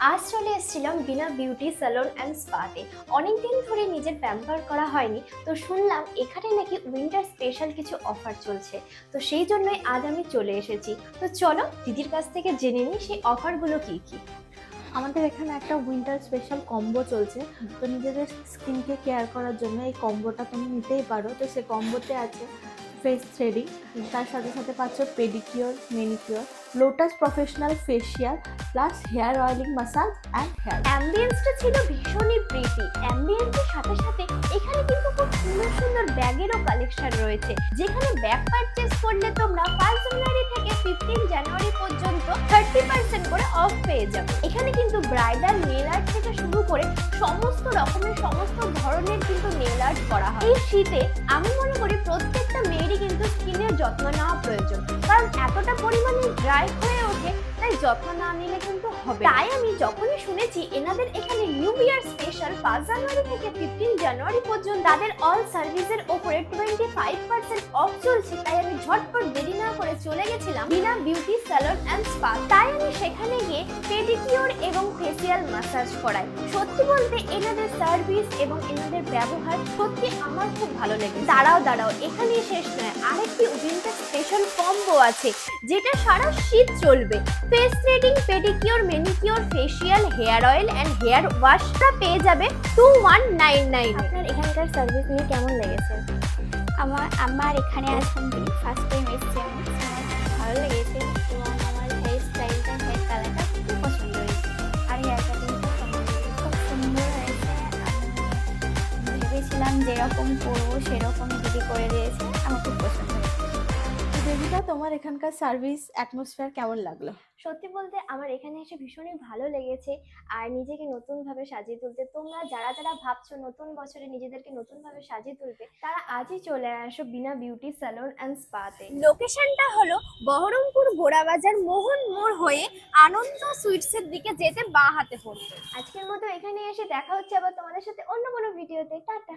আজ চলে এসেছিলাম বিনা বিউটি স্যালন অ্যান্ড স্পাতে। অনেকদিন ধরে নিজের প্যাম্পার করা হয়নি, তো শুনলাম এখানে নাকি উইন্টার স্পেশাল কিছু অফার চলছে। তো সেই জন্যই আজ আমি চলে এসেছি। তো চলো, দিদির কাছ থেকে জেনে নিই সেই অফারগুলো কি কি। আমাদের এখানে একটা উইন্টার স্পেশাল কম্বো চলছে। তো নিজেদের স্কিনকে কেয়ার করার জন্য এই কম্বোটা তুমি নিতেই পারো। তো সে কম্বোতে আছে ফেস থ্রেডিং তার সাথে সাথে পাচ্ছ pedicure manicure Lotus professional facial plus hair oiling massage and hair অ্যাম্বিয়েন্সটা ছিল ভীষণই প্রীতি অ্যাম্বিয়েন্সের সাথে সাথে এখানে কিন্তু খুব সুন্দর সুন্দর ব্যাগেরও কালেকশন রয়েছে। যেখানে ব্যাগ পারচেস করলে তোমরা ফার্স্ট জানুয়ারি থেকে ফিফটিন জানুয়ারি পর্যন্ত থার্টি পার্সেন্ট করে অফ পেয়ে যাবে। এখানে কিন্তু ব্রাইডাল নেল আর্ট থেকে শুরু করে সমস্ত রকমের, সমস্ত ধরনের কিন্তু নেল আর্ট করা হয়। এই শীতে আমি মনে করি প্রত্যেকটা মেয়েরই কিন্তু স্কিনের যত্ন নেওয়া প্রয়োজন। কারণ এতটা পরিমাণে ড্রাই হয়ে যত্ন না নিলে কিন্তু হবে তাই আমি যখনই শুনেছি এনাদের এখানে নিউ ইয়ার স্পেশাল পাঁচ জানুয়ারি থেকে ফিফটিন জানুয়ারি পর্যন্ত তাদের অল সার্ভিসের ওপরে টোয়েন্টি ফাইভ পার্সেন্ট অফ চলছে। তাই আমি ঝটপট দেরি না করে চলে গেছিলাম Bina beauty salon and spa তাই আমি সেখানে গিয়ে পেডিকিওর এবং ফেসিয়াল মাসাজ করাই। সত্যি বলতে এনাদের সার্ভিস এবং এনাদের ব্যবহার সত্যি আমার খুব ভালো লেগে দাঁড়াও দাঁড়াও, এখানেই শেষ নয়। আরেকটি কম্বো আছে যেটা সারা শীত চলবে। Face threading pedicure manicure facial hair oil and hair ওয়াশটা পেয়ে যাবে টু ওয়ান নাইন নাইন আপনার এখানকার সার্ভিস নিয়ে কেমন লেগেছে? আমার আমার এখানে আজ ফার্স্ট টাইম এসেছি আমি ভালো লেগেছে। এবং আমার হেয়ার স্টাইলটা হেয়ার কালারটা খুব পছন্দ হয়েছে। আর হেয়ার কাটিংটা খুব সুন্দর হয়েছে। ভেবেছিলাম যেরকম করব সেরকম দিদি করে দিয়েছে আমার খুব পছন্দ হয়েছে তোমার এখানকার সার্ভিস অ্যাটমসফিয়ার কেমন লাগল? সত্যি বলতে আমার এখানে এসে ভীষণই ভালো লেগেছে। আর নিজেকে নতুনভাবে সাজিয়ে তুলতে তোমরা যারা যারা ভাবছ নতুন বছরে নিজেদেরকে নতুনভাবে সাজিয়ে তুলবে তারা আজই চলে আসো বিনা বিউটি স্যালন অ্যান্ড স্পাতে লোকেশনটা হলো বহরমপুর গোড়াবাজার মোহন মোড় হয়ে আনন্দ সুইটসের দিকে যেতে বাঁ হাতে পড়বে। আজকের মতো এখানে এসে দেখা হচ্ছে আবার তোমাদের সাথে অন্য কোনো ভিডিওতে টাটা।